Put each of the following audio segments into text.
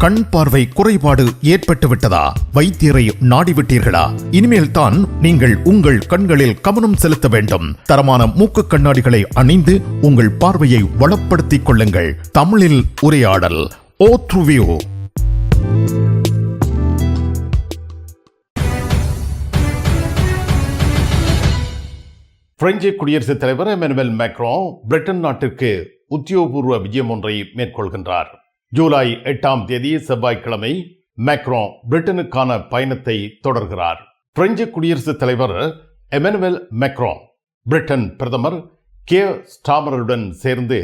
கண் பார்வை குறைபாடு ஏற்பட்டு விட்டதா வைத்தியரை நாடிவிட்டீர்களா? இனிமேல் தான் நீங்கள் உங்கள் கண்களில் கவனம் செலுத்த வேண்டும். தரமான மூக்கு கண்ணாடிகளை அணிந்து உங்கள் பார்வையை வளப்படுத்திக் கொள்ளுங்கள். தமிழில் உரையாடல் ஓ த்ருவியூ! பிரெஞ்சு குடியரசுத் தலைவர் எமனுவல் மேக்ரோ பிரிட்டன் நாட்டிற்கு உத்தியோகபூர்வ விஜயம் ஒன்றை மேற்கொள்கின்றார். ஜூலை எட்டாம் தேதி செவ்வாய்க்கிழமை மேக்ரோ பிரிட்டனுக்கான பயணத்தை தொடர்கிறார். பிரெஞ்சு குடியரசுத் தலைவர் எமனுவல் மேக்ரோ பிரிட்டன் பிரதமர் கே. ஸ்டாமருடன் சேர்ந்து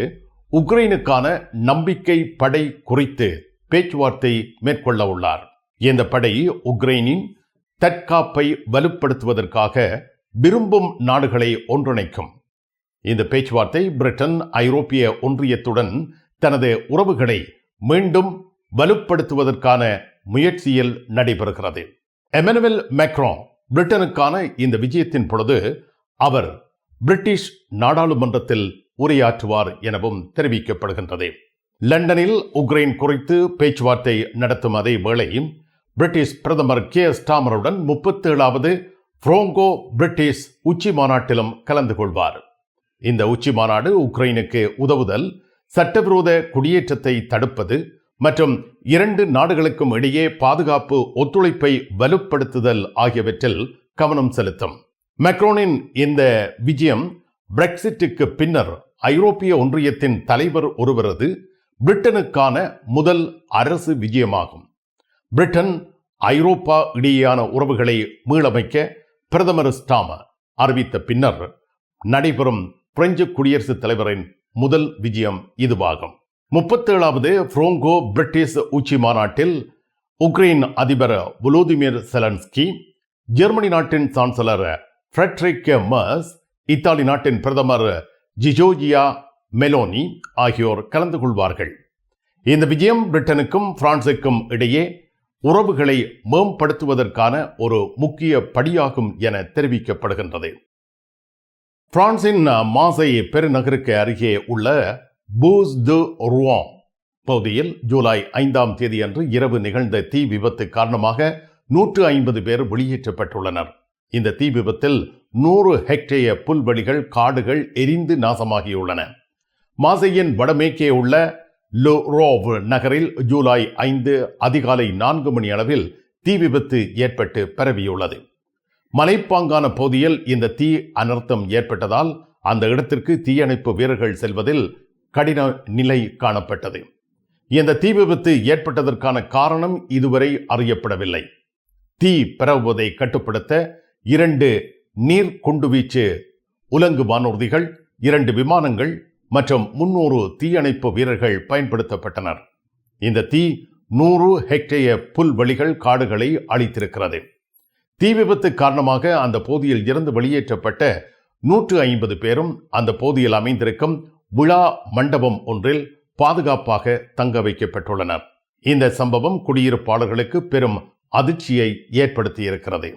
உக்ரைனுக்கான நம்பிக்கை படை குறித்து பேச்சுவார்த்தை மேற்கொள்ள உள்ளார். இந்த படை உக்ரைனின் தற்காப்பை வலுப்படுத்துவதற்காக விரும்பும் நாடுகளை ஒன்றிணைக்கும். இந்த பேச்சுவார்த்தை பிரிட்டன் ஐரோப்பிய ஒன்றியத்துடன் தனது உறவுகளை மீண்டும் வலுப்படுத்துவதற்கான முயற்சியில் நடைபெறுகிறது. எமனுவல் மேக்ரோ பிரிட்டனுக்கான இந்த விஜயத்தின் பொழுது அவர் பிரிட்டிஷ் நாடாளுமன்றத்தில் உரையாற்றுவார் எனவும் தெரிவிக்கப்படுகின்றது. லண்டனில் உக்ரைன் குறித்து பேச்சுவார்த்தை நடத்தும் அதே வேளை பிரிட்டிஷ் பிரதமர் கே. ஸ்டாமருடன் முப்பத்தேழாவது புரோங்கோ பிரிட்டிஷ் உச்சி மாநாட்டிலும் கலந்து கொள்வார். இந்த உச்சி மாநாடு உக்ரைனுக்கு உதவுதல் சட்டவிரோத குடியேற்றத்தை தடுப்பது மற்றும் இரண்டு நாடுகளுக்கும் இடையே பாதுகாப்பு ஒத்துழைப்பை வலுப்படுத்துதல் ஆகியவற்றில் கவனம் செலுத்தும். மெக்ரோனின் இந்த விஜயம் பிரெக்சிட்டுக்கு பின்னர் ஐரோப்பிய ஒன்றியத்தின் தலைவர் ஒருவரது பிரிட்டனுக்கான முதல் அரசு விஜயமாகும். பிரிட்டன் ஐரோப்பா இடையேயான உறவுகளை மீளமைக்க பிரதமர் ஸ்டாம அறிவித்த பின்னர் நடைபெறும் பிரெஞ்சு குடியரசுத் தலைவரின் முதல் விஜயம் இதுவாகும். முப்பத்தேழாவது புரோங்கோ பிரிட்டிஷ் உச்சி மாநாட்டில் உக்ரைன் அதிபர் வுலோதிமிர் செலன்ஸ்கி ஜெர்மனி நாட்டின் சான்சலர் ஃப்ரெட்ரிக் மர்ஸ் இத்தாலி நாட்டின் பிரதமர் ஜிஜோஜியா மெலோனி ஆகியோர் கலந்து கொள்வார்கள். இந்த விஜயம் பிரிட்டனுக்கும் பிரான்சுக்கும் இடையே உறவுகளை மேம்படுத்துவதற்கான ஒரு முக்கிய படியாகும் என தெரிவிக்கப்படுகின்றது. பிரான்சின் மாசை பெருநகருக்கு அருகே உள்ள பூஸ் து ருவான் பகுதியில் ஜூலை ஐந்தாம் தேதியன்று இரவு நிகழ்ந்த தீ விபத்து காரணமாக நூற்று ஐம்பது பேர் வெளியேற்றப்பட்டுள்ளனர். இந்த தீ விபத்தில் நூறு ஹெக்டேய புல்வெளிகள் காடுகள் எரிந்து நாசமாகியுள்ளன. மாசையின் வடமேற்கே உள்ள லோரோவ் நகரில் ஜூலை ஐந்து அதிகாலை நான்கு மணி அளவில் தீ விபத்து ஏற்பட்டு பரவியுள்ளது. மலைப்பாங்கான பகுதியில் இந்த தீ அனர்த்தம் ஏற்பட்டதால் அந்த இடத்திற்கு தீயணைப்பு வீரர்கள் செல்வதில் கடின நிலை காணப்பட்டது. இந்த தீ விபத்து ஏற்பட்டதற்கான காரணம் இதுவரை அறியப்படவில்லை. தீ பரவுவதை கட்டுப்படுத்த இரண்டு நீர் குண்டுவீச்சு உலங்கு வானூர்திகள் இரண்டு விமானங்கள் மற்றும் முன்னூறு தீயணைப்பு வீரர்கள் பயன்படுத்தப்பட்டனர். இந்த தீ நூறு ஹெக்டேய புல்வெளிகள் காடுகளை அழித்திருக்கிறது. தீ விபத்து காரணமாக அந்த போதியில் இருந்து வெளியேற்றப்பட்ட நூற்று ஐம்பது பேரும் அந்த போதியில் அமைந்திருக்கும் விழா மண்டபம் ஒன்றில் பாதுகாப்பாக தங்க வைக்கப்பட்டுள்ளனர். இந்த சம்பவம் குடியிருப்பாளர்களுக்கு பெரும் அதிர்ச்சியை ஏற்படுத்தியிருக்கிறது.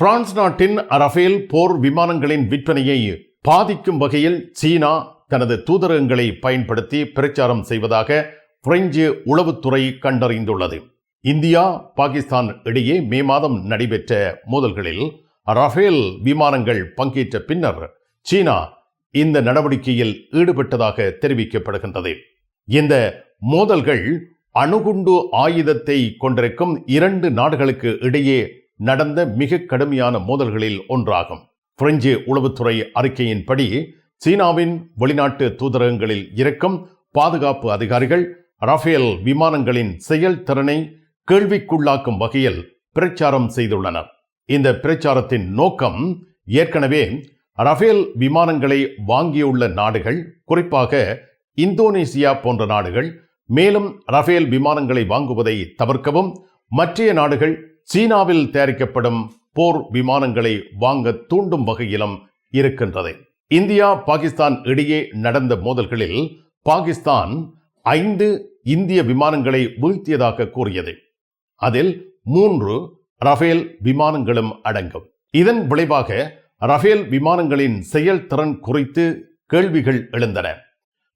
பிரான்ஸ் நாட்டின் ரஃபேல் போர் விமானங்களின் விற்பனையை பாதிக்கும் வகையில் சீனா தனது தூதரகங்களை பயன்படுத்தி பிரச்சாரம் செய்வதாக பிரெஞ்சு உளவுத்துறை கண்டறிந்துள்ளது. இந்தியா பாகிஸ்தான் இடையே மே மாதம் நடைபெற்ற மோதல்களில் ரஃபேல் விமானங்கள் பங்கேற்ற பின்னர் சீனா இந்த நடவடிக்கையில் ஈடுபட்டதாக தெரிவிக்கப்படுகின்றது. இந்த மோதல்கள் அணுகுண்டு ஆயுதத்தை கொண்டிருக்கும் இரண்டு நாடுகளுக்கு இடையே நடந்த மிக கடுமையான மோதல்களில் ஒன்றாகும். பிரெஞ்சு உளவுத்துறை அறிக்கையின்படி சீனாவின் வெளிநாட்டு தூதரகங்களில் இருக்கும் பாதுகாப்பு அதிகாரிகள் ரஃபேல் விமானங்களின் செயல்திறனை கேள்விக்குள்ளாக்கும் வகையில் பிரச்சாரம் செய்துள்ளனர். இந்த பிரச்சாரத்தின் நோக்கம் ஏற்கனவே ரஃபேல் விமானங்களை வாங்கியுள்ள நாடுகள் குறிப்பாக இந்தோனேசியா போன்ற நாடுகள் மேலும் ரஃபேல் விமானங்களை வாங்குவதை தவிர்க்கவும் மற்றைய நாடுகள் சீனாவில் தயாரிக்கப்படும் போர் விமானங்களை வாங்க தூண்டும் வகையிலும் இருக்கின்றது. இந்தியா பாகிஸ்தான் இடையே நடந்த மோதல்களில் பாகிஸ்தான் ஐந்து இந்திய விமானங்களை வீழ்த்தியதாக கூறியது. அதில் மூன்று ரஃபேல் விமானங்களும் அடங்கும். இதன் விளைவாக ரஃபேல் விமானங்களின் செயல்திறன் குறித்து கேள்விகள் எழுந்தன.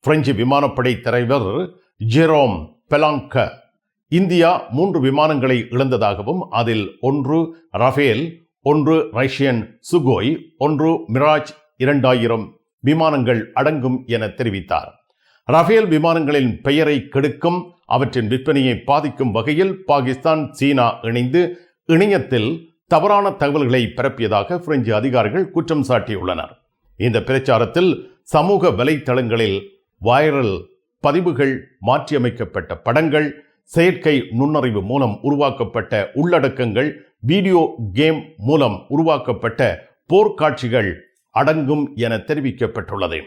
பிரெஞ்சு விமானப்படை தலைவர் ஜெரோம் பெலாங்க இந்தியா மூன்று விமானங்களை இழந்ததாகவும் அதில் ஒன்று ரஃபேல் ஒன்று ரஷ்யன் சுகோய் ஒன்று மிராஜ் இரண்டாயிரம் விமானங்கள் அடங்கும் என தெரிவித்தார். ரஃபேல் விமானங்களின் பெயரை கெடுக்கும் அவற்றின் விற்பனையை பாதிக்கும் வகையில் பாகிஸ்தான் சீனா இணைந்து இணையத்தில் தவறான தகவல்களை பரப்பியதாக பிரெஞ்சு அதிகாரிகள் குற்றம் சாட்டியுள்ளனர். இந்த பிரச்சாரத்தில் சமூக வலைத்தளங்களில் வைரல் பதிவுகள் மாற்றியமைக்கப்பட்ட படங்கள் செயற்கை நுண்ணறிவு மூலம் உருவாக்கப்பட்ட உள்ளடக்கங்கள் வீடியோ கேம் மூலம் உருவாக்கப்பட்ட போர்க்காட்சிகள் அடங்கும் என தெரிவிக்கப்பட்டுள்ளது.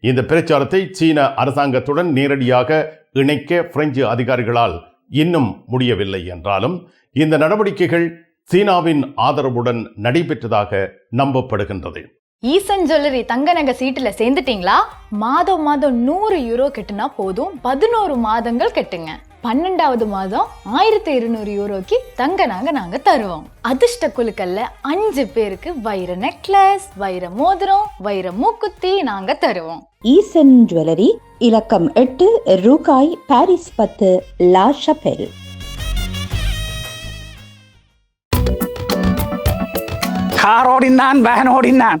இந்த பிரச்சாரத்தை சீன அரசாங்கத்துடன் நேரடியாக இணைக்க பிரெஞ்சு அதிகாரிகளால் இன்னும் முடியவில்லை என்றாலும் இந்த நடவடிக்கைகள் சீனாவின் ஆதரவுடன் நடைபெற்றதாக நம்பப்படுகின்றது. ஈசன் ஜுவல்லரி தங்க நகை சீட்டுல சேர்ந்துட்டீங்களா? மாதம் மாதம் நூறு யூரோ கட்டுனா போதும் பதினோரு மாதங்கள் கட்டுங்க. பன்னெண்டாவது மாதம் ஆயிரத்தி இருநூறு யூரோக்கு தங்க நாங்க நாங்க தருவோம். அதிர்ஷ்ட குழுக்கள்ல அஞ்சு பேருக்கு வைர நெக்லஸ் வைர மோதிரம் வைர மூக்குத்தி நாங்க தருவோம். ஈசன் ஜுவல்லரி இலக்கம் எட்டு ரூகாய் பாரிஸ் பத்து லா ஷபெல் கார் ஓடினான் வேன் ஓடினான்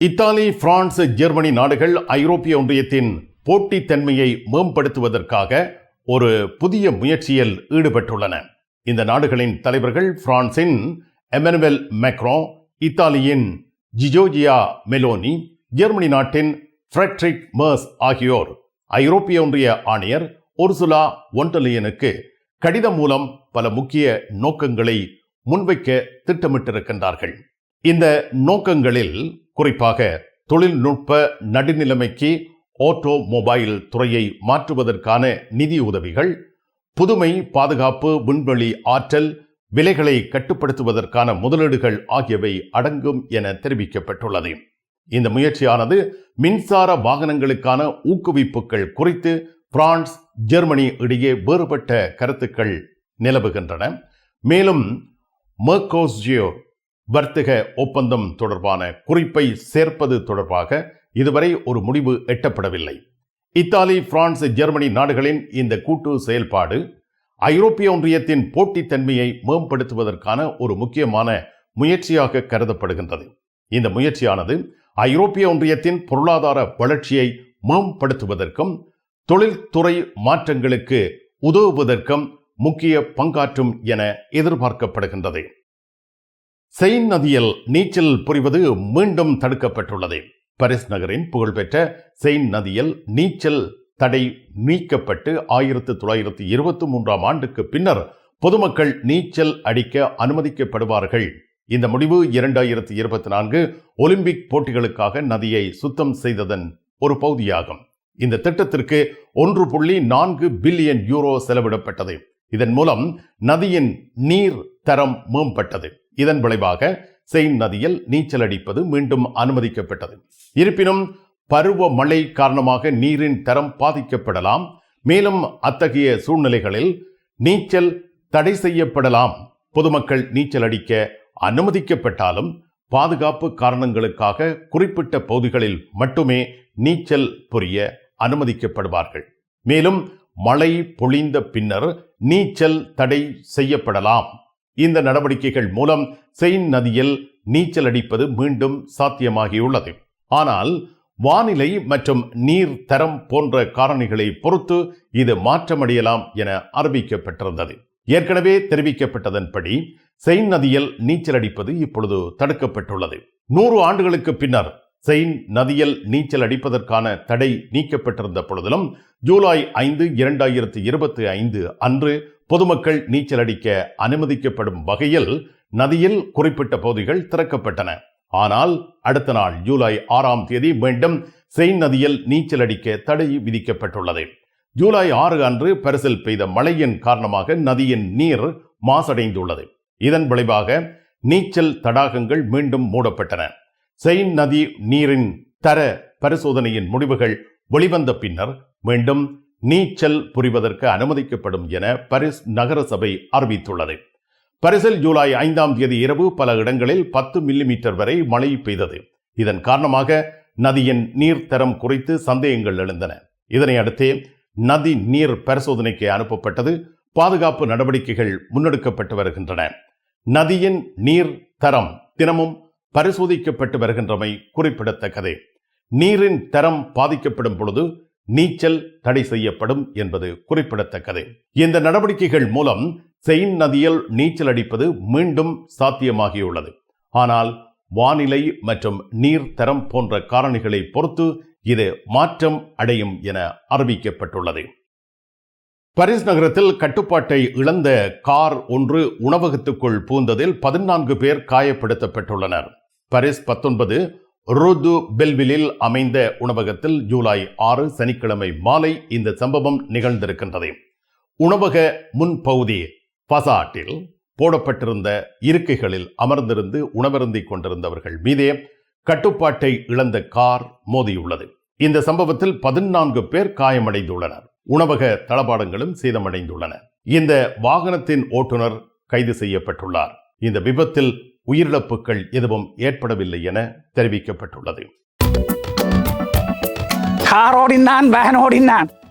இத்தாலி பிரான்ஸ் ஜெர்மனி நாடுகள் ஐரோப்பிய ஒன்றியத்தின் போட்டித்தன்மையை மேம்படுத்துவதற்காக ஒரு புதிய முயற்சியில் ஈடுபட்டுள்ளன. இந்த நாடுகளின் தலைவர்கள் பிரான்சின் எமனுவல் மேக்ரோ இத்தாலியின் ஜிஜோஜியா மெலோனி ஜெர்மனி நாட்டின் ஃப்ரெட்ரிக் மர்ஸ் ஆகியோர் ஐரோப்பிய ஒன்றிய ஆணையர் ஒர்சுலா ஒன்டலியனுக்கு கடிதம் மூலம் பல முக்கிய நோக்கங்களை முன்வைக்க திட்டமிட்டிருக்கின்றார்கள். இந்த நோக்கங்களில் குறிப்பாக தொழில்நுட்ப நடுநிலைமைக்கு ஆட்டோமொபைல் துறையை மாற்றுவதற்கான நிதி உதவிகள் புதுமை பாதுகாப்பு விண்வெளி ஆற்றல் விலைகளை கட்டுப்படுத்துவதற்கான முதலீடுகள் ஆகியவை அடங்கும் என தெரிவிக்கப்பட்டுள்ளது. இந்த முயற்சியானது மின்சார வாகனங்களுக்கான ஊக்குவிப்புகள் குறித்து பிரான்ஸ் ஜெர்மனி இடையே வேறுபட்ட கருத்துக்கள் நிலவுகின்றன. மேலும் மெர்கோஸ்ஜியோ வர்த்தக ஒப்பந்தம் தொடர்பான குறிப்பை சேர்ப்பது தொடர்பாக இதுவரை ஒரு முடிவு எட்டப்படவில்லை. இத்தாலி பிரான்ஸ் ஜெர்மனி நாடுகளின் இந்த கூட்டு செயல்பாடு ஐரோப்பிய ஒன்றியத்தின் போட்டித்தன்மையை மேம்படுத்துவதற்கான ஒரு முக்கியமான முயற்சியாக கருதப்படுகின்றது. இந்த முயற்சியானது ஐரோப்பிய ஒன்றியத்தின் பொருளாதார வளர்ச்சியை மேம்படுத்துவதற்கும் தொழில்துறை மாற்றங்களுக்கு உதவுவதற்கும் முக்கிய பங்காற்றும் என எதிர்பார்க்கப்படுகின்றது. செயின் நதியில் நீச்சல் புரிவது மீண்டும் தடுக்கப்பட்டுள்ளது. பரிஸ் நகரின் புகழ்பெற்ற செயின் நதியில் நீச்சல் தடை நீக்கப்பட்டு ஆயிரத்து தொள்ளாயிரத்து இருபத்தி மூன்றாம் ஆண்டுக்கு பின்னர் பொதுமக்கள் நீச்சல் அடிக்க அனுமதிக்கப்படுவார்கள். இந்த முடிவு இரண்டாயிரத்தி இருபத்தி நான்கு ஒலிம்பிக் போட்டிகளுக்காக நதியை சுத்தம் செய்ததன் ஒரு பகுதியாகும். இந்த திட்டத்திற்கு ஒன்று புள்ளி நான்கு பில்லியன் யூரோ செலவிடப்பட்டது. இதன் மூலம் நதியின் நீர் தரம் மேம்பட்டது. இதன் விளைவாக செயின் நதியில் நீச்சல் அடிப்பது மீண்டும் அனுமதிக்கப்பட்டது. இருப்பினும் பருவ மழை காரணமாக நீரின் தரம் பாதிக்கப்படலாம். மேலும் அத்தகைய சூழ்நிலைகளில் நீச்சல் தடை செய்யப்படலாம். பொதுமக்கள் நீச்சல் அடிக்க அனுமதிக்கப்பட்டாலும் பாதுகாப்பு காரணங்களுக்காக குறிப்பிட்ட பகுதிகளில் மட்டுமே நீச்சல் புரிய அனுமதிக்கப்படுவார்கள். மேலும் மழை பொழிந்த பின்னர் நீச்சல் தடை செய்யப்படலாம். இந்த நடவடிக்கைகள் மூலம் செயின் நதியில் நீச்சல் அடிப்பது மீண்டும் சாத்தியமாகியுள்ளது. ஆனால் வானிலை மற்றும் நீர் தரம் போன்ற காரணிகளை பொறுத்து இது மாற்றமடையலாம் என அறிவிக்கப்பட்டிருந்தது. ஏற்கனவே தெரிவிக்கப்பட்டதன்படி செயின் நதியில் நீச்சல் அடிப்பது இப்பொழுது தடுக்கப்பட்டுள்ளது. நூறு ஆண்டுகளுக்கு பின்னர் செயின் நதியில் நீச்சல் அடிப்பதற்கான தடை நீக்கப்பட்டிருந்த பொழுதிலும் ஜூலை ஐந்து இரண்டாயிரத்தி இருபத்தி ஐந்து அன்று பொதுமக்கள் நீச்சல் அடிக்க அனுமதிக்கப்படும் வகையில் நதியில் குறிப்பிட்ட பகுதிகள் திறக்கப்பட்டன. ஆனால் அடுத்த நாள் ஜூலை ஆறாம் தேதி மீண்டும் செயின் நதியில் நீச்சல் அடிக்க தடை விதிக்கப்பட்டுள்ளது. ஜூலை ஆறு அன்று பரிசில் பெய்த மழையின் காரணமாக நதியின் நீர் மாசடைந்துள்ளது. இதன் விளைவாக நீச்சல் தடாகங்கள் மீண்டும் மூடப்பட்டன. செயின் நதி நீரின் தர பரிசோதனையின் முடிவுகள் வெளிவந்த பின்னர் மீண்டும் நீச்சல் புரிவதற்கு அனுமதிக்கப்படும் என பரிஸ் நகர சபை அறிவித்துள்ளது. பரிசில் ஜூலை ஐந்தாம் தேதி இரவு பல இடங்களில் பத்து மில்லிமீட்டர் வரை மழை பெய்தது. இதன் காரணமாக நதியின் நீர் தரம் குறித்து சந்தேகங்கள் எழுந்தன. இதனை அடுத்தே நதி நீர் பரிசோதனைக்கு அனுப்பப்பட்டது. பாதுகாப்பு நடவடிக்கைகள் முன்னெடுக்கப்பட்டு வருகின்றன. நதியின் நீர் தரம் தினமும் பரிசோதிக்கப்பட்டு வருகின்றமை குறிப்பிடத்தக்கது. நீரின் தரம் பாதிக்கப்படும் பொழுது நீச்சல் தடை செய்யப்படும் என்பது குறிப்பிடத்தக்கது. இந்த நடவடிக்கைகள் மூலம் செயின் நதியில் நீச்சல் அடிப்பது மீண்டும் சாத்தியமாகியுள்ளது. ஆனால் வானிலை மற்றும் நீர் தரம் போன்ற காரணிகளை பொறுத்து இது மாற்றம் அடையும் என அறிவிக்கப்பட்டுள்ளது. பரிஸ் நகரத்தில் கட்டுப்பாட்டை இழந்த கார் ஒன்று உணவகத்துக்குள் பூந்ததில் பதினான்கு பேர் காயப்படுத்தப்பட்டுள்ளனர். பரிஸ் பத்தொன்பது ருது பெல்விலில் அமைந்த உணவகத்தில் ஜூலை ஆறு சனிக்கிழமை மாலை இந்த சம்பவம் நிகழ்ந்திருக்கின்றது. உணவக முன்பகுதி பசாட்டில் போடப்பட்டிருந்த இருக்கைகளில் அமர்ந்திருந்து உணவருந்திக் கொண்டிருந்தவர்கள் மீதே கட்டுப்பாட்டை இழந்த கார் மோதியுள்ளது. இந்த சம்பவத்தில் பதினான்கு பேர் காயமடைந்துள்ளனர். உணவக தளபாடங்களும் சேதமடைந்துள்ளன. இந்த வாகனத்தின் ஓட்டுநர் கைது செய்யப்பட்டுள்ளார். இந்த விபத்தில் உயிரிழப்புகள் எதுவும் ஏற்படவில்லை என தெரிவிக்கப்பட்டுள்ளது. காரோடினான் வேனோடினான்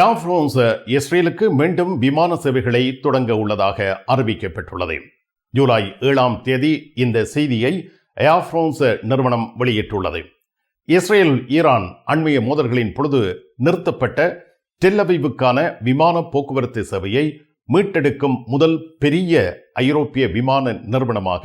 ஏர் பிரான்ஸ் இஸ்ரேலுக்கு மீண்டும் விமான சேவைகளை தொடங்க உள்ளதாக அறிவிக்கப்பட்டுள்ளது. ஜூலை ஏழாம் தேதி இந்த செய்தியை ஏர் பிரான்ஸ் நிறுவனம் வெளியிட்டுள்ளது. இஸ்ரேல் ஈரான் அண்மைய மோதல்களின் பொழுது நிறுத்தப்பட்ட டெல்லவிவுக்கான விமான போக்குவரத்து சேவையை மீட்டெடுக்கும் முதல் பெரிய ஐரோப்பிய விமான நிறுவனமாக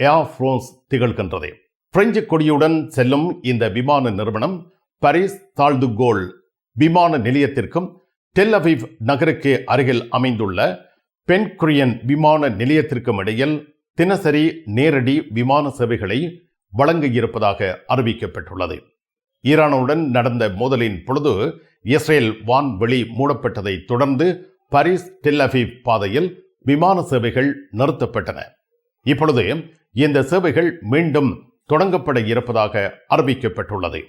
ஏர் பிரான்ஸ் திகழ்கின்றது. பிரெஞ்சு கொடியுடன் செல்லும் இந்த விமான நிறுவனம் பாரிஸ் தாழ்துகோல் விமான நிலையத்திற்கும் டெல் அவிவ் நகருக்கு அருகில் அமைந்துள்ள பென்குரியன் விமான நிலையத்திற்கும் இடையில் தினசரி நேரடி விமான சேவைகளை வழங்க இருப்பதாக அறிவிக்கப்பட்டுள்ளது. ஈரானுடன் நடந்த மோதலின் பொழுது இஸ்ரேல் வான்வெளி மூடப்பட்டதை தொடர்ந்து பாரிஸ் டெல் அவிவ் பாதையில் விமான சேவைகள் நிறுத்தப்பட்டன. இப்பொழுது இந்த சேவைகள் மீண்டும் தொடங்கப்பட இருப்பதாக அறிவிக்கப்பட்டுள்ளது.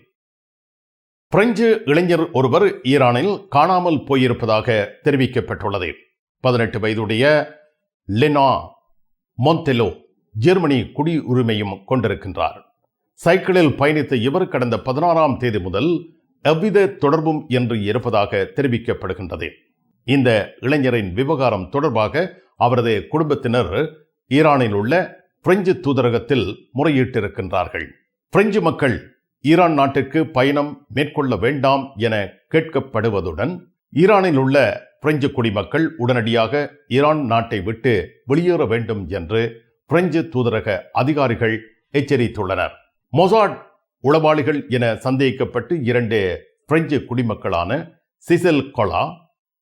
பிரெஞ்சு இளைஞர் ஒருவர் ஈரானில் காணாமல் போயிருப்பதாக தெரிவிக்கப்பட்டுள்ளது. பதினெட்டு வயதுடைய லெனா மொந்தெலோ ஜெர்மனி குடியுரிமையும் கொண்டிருக்கின்றார். சைக்கிளில் பயணித்த இவர் கடந்த பதினாறாம் தேதி முதல் எவ்வித தொடர்பும் என்று இருப்பதாக தெரிவிக்கப்படுகின்றது. இந்த இளைஞரின் விவகாரம் தொடர்பாக அவரது குடும்பத்தினர் ஈரானில் உள்ள பிரெஞ்சு தூதரகத்தில் முறையிட்டிருக்கின்றார்கள். பிரெஞ்சு மக்கள் ஈரான் நாட்டிற்கு பயணம் மேற்கொள்ள வேண்டாம் என கேட்கப்படுவதுடன் ஈரானில் உள்ள பிரெஞ்சு குடிமக்கள் உடனடியாக ஈரான் நாட்டை விட்டு வெளியேற வேண்டும் என்று பிரெஞ்சு தூதரக அதிகாரிகள் எச்சரித்துள்ளனர். மொசாட் உளவாளிகள் என சந்தேகிக்கப்பட்டு இரண்டு பிரெஞ்சு குடிமக்களான சிசில் கொலா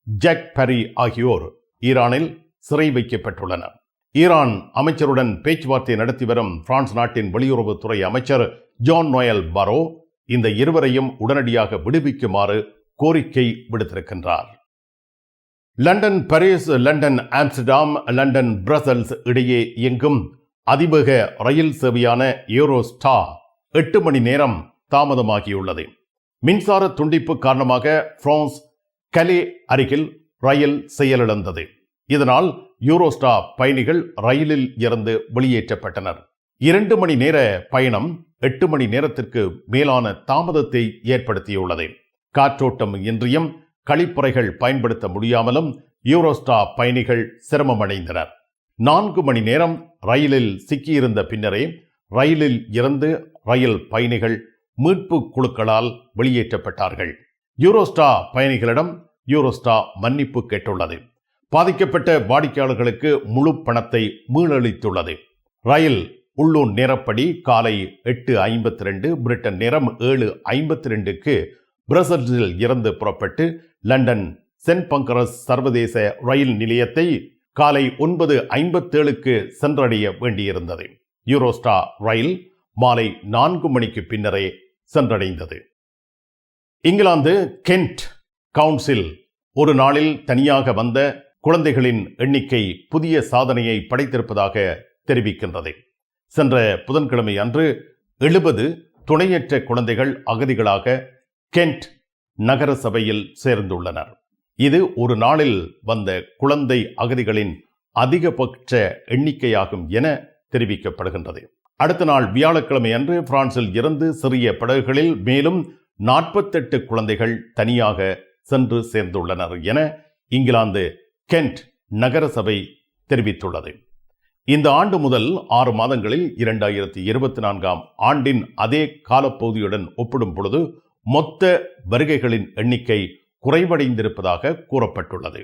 ஜாக் பரி ஆகியோர் ஈரானில் சிறை வைக்கப்பட்டுள்ளனர். ஈரான் அமைச்சருடன் பேச்சுவார்த்தை நடத்தி வரும் பிரான்ஸ் நாட்டின் வெளியுறவுத்துறை அமைச்சர் ஜான் நோயல் பரோ இந்த இருவரையும் உடனடியாக விடுவிக்குமாறு கோரிக்கை விடுத்திருக்கின்றார். London Paris London Amsterdam London Brussels இடையே இயங்கும் அதிவேக ரயில் சேவையான யூரோஸ்டா எட்டு மணி நேரம் தாமதமாகியுள்ளது. மின்சார துண்டிப்பு காரணமாக பிரான்ஸ் கலே அருகில் ரயில் செயலிழந்தது. இதனால் யூரோஸ்டா பயணிகள் ரயிலில் இருந்து வெளியேற்றப்பட்டனர். இரண்டு மணி நேர பயணம் எட்டு மணி நேரத்திற்கு மேலான தாமதத்தை ஏற்படுத்தியுள்ளது. காற்றோட்டம் இன்றியும் கழிப்பறைகள் பயன்படுத்த முடியாமலும் யூரோஸ்டா பயணிகள் சிரமமடைந்தனர். நான்கு மணி நேரம் ரயிலில் சிக்கியிருந்த பின்னரே ரயிலில் இருந்து ரயில் பயணிகள் மீட்பு குழுக்களால் வெளியேற்றப்பட்டார்கள். யூரோஸ்டா பயணிகளிடம் யூரோஸ்டா மன்னிப்பு கேட்டுள்ளது. பாதிக்கப்பட்ட வாடிக்கையாளர்களுக்கு முழு பணத்தை மீளளித்துள்ளது. ரயில் உள்ளூர் நேரப்படி காலை எட்டு ஐம்பத்தி ரெண்டு பிரிட்டன் நேரம் ஏழு ஐம்பத்தி ரெண்டுக்கு பிரசல்ஸில் இருந்து புறப்பட்டு லண்டன் சென்ட் பங்கரஸ் சர்வதேச ரயில் நிலையத்தை காலை ஒன்பது ஐம்பத்தேழுக்கு சென்றடைய வேண்டியிருந்தது. யூரோஸ்டா ரயில் மாலை நான்கு மணிக்கு பின்னரே சென்றடைந்தது. இங்கிலாந்து கென்ட் கவுன்சில் ஒரு நாளில் தனியாக வந்த குழந்தைகளின் எண்ணிக்கை புதிய சாதனையை படைத்திருப்பதாக தெரிவிக்கின்றது. சென்ற புதன்கிழமை அன்று எழுபது துணையற்ற குழந்தைகள் அகதிகளாக கென்ட் நகர சபையில் சேர்ந்துள்ளனர். இது ஒரு நாளில் வந்த குழந்தை அகதிகளின் அதிகபட்ச எண்ணிக்கையாகும் என தெரிவிக்கப்படுகின்றது. அடுத்த நாள் வியாழக்கிழமை அன்று பிரான்சில் இருந்து சிறிய படகுகளில் மேலும் நாற்பத்தெட்டு குழந்தைகள் தனியாக சென்று சேர்ந்துள்ளனர் என இங்கிலாந்து கென்ட் நகரசபை தெரிவித்துள்ளது. இந்த ஆண்டு முதல் ஆறு மாதங்களில் இரண்டாயிரத்தி இருபத்தி நான்காம் ஆண்டின் அதே காலப்பகுதியுடன் ஒப்பிடும் பொழுது மொத்த வருகைகளின் எண்ணிக்கை குறைவடைந்திருப்பதாக கூறப்பட்டுள்ளது.